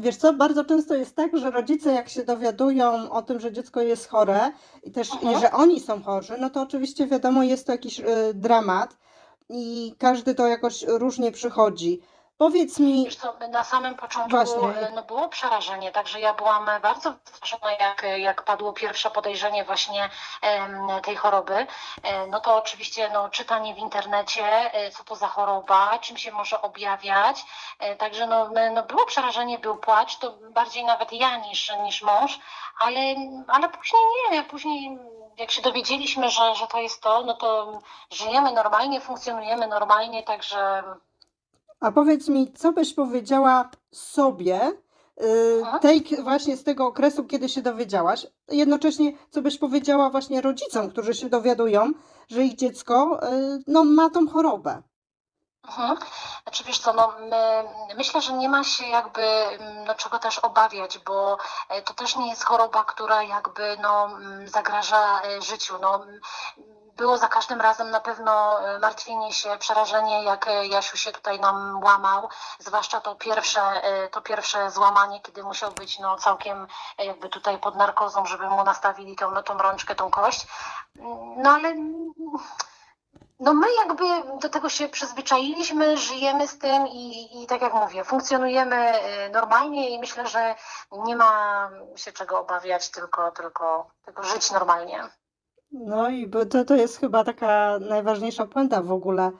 Wiesz co, bardzo często jest tak, że rodzice jak się dowiadują o tym, że dziecko jest chore i też i że oni są chorzy, no to oczywiście wiadomo, jest to jakiś y, dramat i każdy to jakoś różnie przychodzi. Powiedz mi, Wiesz co, na samym początku Właśnie. e, no, było przerażenie, także ja byłam bardzo wzruszona, jak, jak padło pierwsze podejrzenie właśnie em, tej choroby. E, No to oczywiście no, czytanie w internecie, e, co to za choroba, czym się może objawiać. E, Także no, no, było przerażenie, był płacz, to bardziej nawet ja niż, niż mąż, ale, ale później nie, później jak się dowiedzieliśmy, że, że to jest to, no to żyjemy normalnie, funkcjonujemy normalnie, także a powiedz mi, co byś powiedziała sobie, y, tej k- właśnie z tego okresu, kiedy się dowiedziałaś, jednocześnie co byś powiedziała właśnie rodzicom, którzy się dowiadują, że ich dziecko y, no, ma tą chorobę. Mhm. Znaczy wiesz co, no, my, myślę, że nie ma się jakby mm, no, czego też obawiać, bo e, to też nie jest choroba, która jakby no, mm, zagraża e, życiu. No, mm, było za każdym razem na pewno e, martwienie się, przerażenie, jak e, Jasiu się tutaj nam łamał, zwłaszcza to pierwsze, e, to pierwsze złamanie, kiedy musiał być no, całkiem jakby tutaj pod narkozą, żeby mu nastawili tą, no, tą rączkę, tą kość. Mm, No ale mm, no my jakby do tego się przyzwyczailiśmy, żyjemy z tym i, i tak jak mówię, funkcjonujemy normalnie i myślę, że nie ma się czego obawiać, tylko, tylko, tylko żyć normalnie. No i to, to jest chyba taka najważniejsza puenta w ogóle